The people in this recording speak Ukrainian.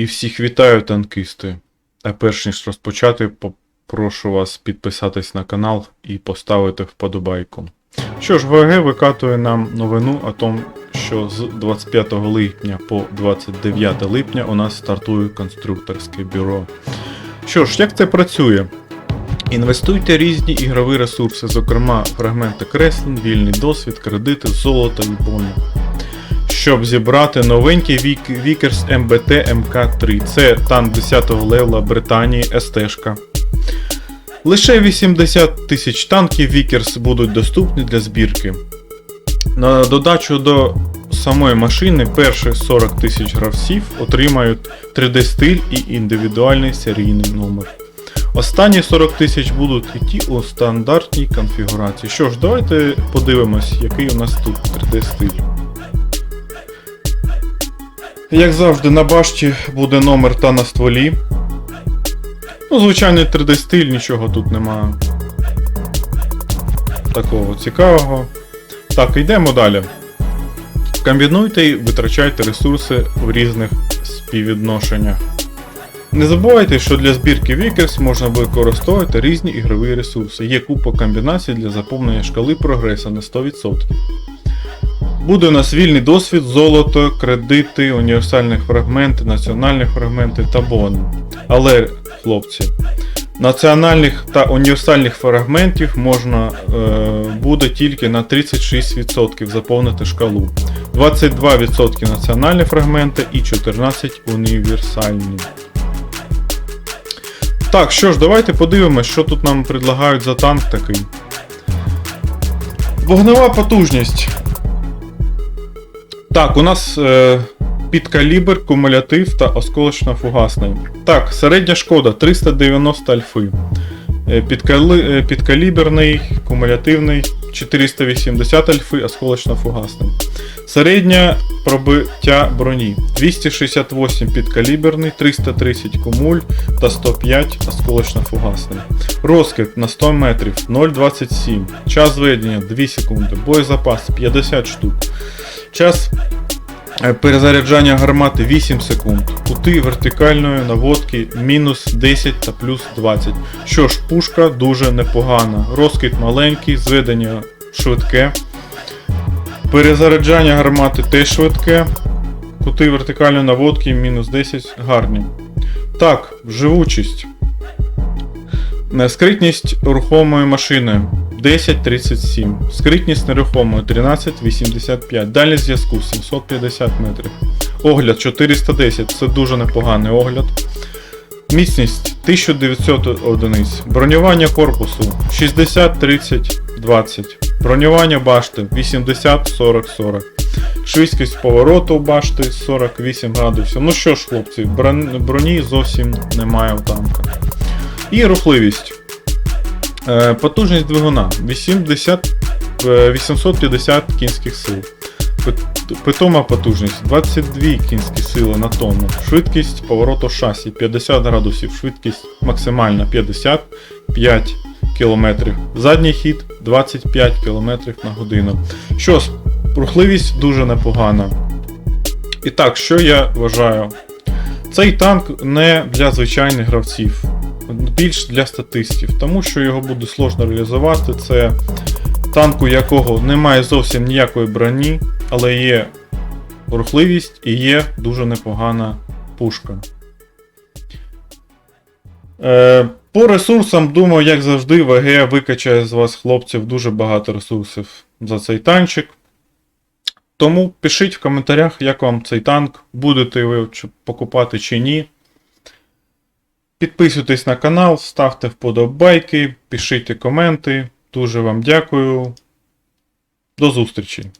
І всіх вітаю, танкісти. А перш ніж розпочати, попрошу вас підписатись на канал і поставити вподобайку. Що ж, ВГ викатує нам новину о том, що з 25 липня по 29 липня у нас стартує конструкторське бюро. Що ж, як це працює? Інвестуйте різні ігрові ресурси, зокрема фрагменти креслень, вільний досвід, кредити, золото і боні. Щоб зібрати новенький Vickers MBT MK3. Це танк 10-го левела Британії СТ-шка. Лише 80 тисяч танків Vickers будуть доступні для збірки. На додачу до самої машини перші 40 тисяч гравців отримають 3D-стиль і індивідуальний серійний номер. Останні 40 тисяч будуть йти у стандартній конфігурації. Що ж, давайте подивимось, який у нас тут 3D-стиль. Як завжди, на башті буде номер та на стволі. Ну, звичайний 3D-стиль, нічого тут немає. Такого цікавого. Так, йдемо далі. Комбінуйте і витрачайте ресурси в різних співвідношеннях. Не забувайте, що для збірки Vickers можна використовувати різні ігрові ресурси. Є купа комбінацій для заповнення шкали прогресу на 100%. Буде у нас вільний досвід, золото, кредити, універсальні фрагменти, національні фрагменти та бони. Але, хлопці, національних та універсальних фрагментів можна е, буде тільки на 36% заповнити шкалу. 22% національні фрагменти і 14 універсальні. Так, що ж, давайте подивимось, що тут нам предлагають за танк такий. Вогнева потужність. Так, у нас е, підкалібр, кумулятив та осколочно-фугасний. Так, середня шкода 390 альфи. Е, підкали, е, підкаліберний, кумулятивний 480 альфи, осколочно-фугасний. Середнє пробиття броні 268 підкаліберний, 330 кумуль та 105 осколочно-фугасний. Розкид на 100 метрів 0,27. Час зведення 2 секунди. Боєзапас 50 штук. Час е, перезаряджання гармати 8 секунд. Кути вертикальної наводки мінус 10 та плюс 20. Що ж, пушка дуже непогана. Розкид маленький, зведення швидке. Перезаряджання гармати теж швидке. Кути вертикальної наводки мінус 10 гарні. Так, живучість. Е, Скритність рухомої машини 1037. Скритність нерухомої 1385. Дальність зв'язку 750 метрів. Огляд 410. Це дуже непоганий огляд. Міцність 1900 одиниць. Бронювання корпусу 60 30 20. Бронювання башти 80 40 40. Швидкість повороту башти 48 градусів. Ну що ж, хлопці, броні зовсім немає у танка. І рухливість. Е, Потужність двигуна 80, е, 850 кінських сил. Питома потужність 22 кінські сили на тонну. Швидкість повороту шасі 50 градусів. Швидкість максимальна 55 км. Задній хід 25 км на годину. Що ж, рухливість дуже непогана. І так, що я вважаю? Цей танк не для звичайних гравців, більш для статистів, тому що його буде сложно реалізувати. Це танк, у якого немає зовсім ніякої броні, але є рухливість і є дуже непогана пушка. Е, по ресурсам, думаю, як завжди, ВГ викачає з вас, хлопців, дуже багато ресурсів за цей танчик. Тому пишіть в коментарях, як вам цей танк, будете ви покупати чи ні. Підписуйтесь на канал, ставте вподобайки, пишіть коменти. Дуже вам дякую. До зустрічі!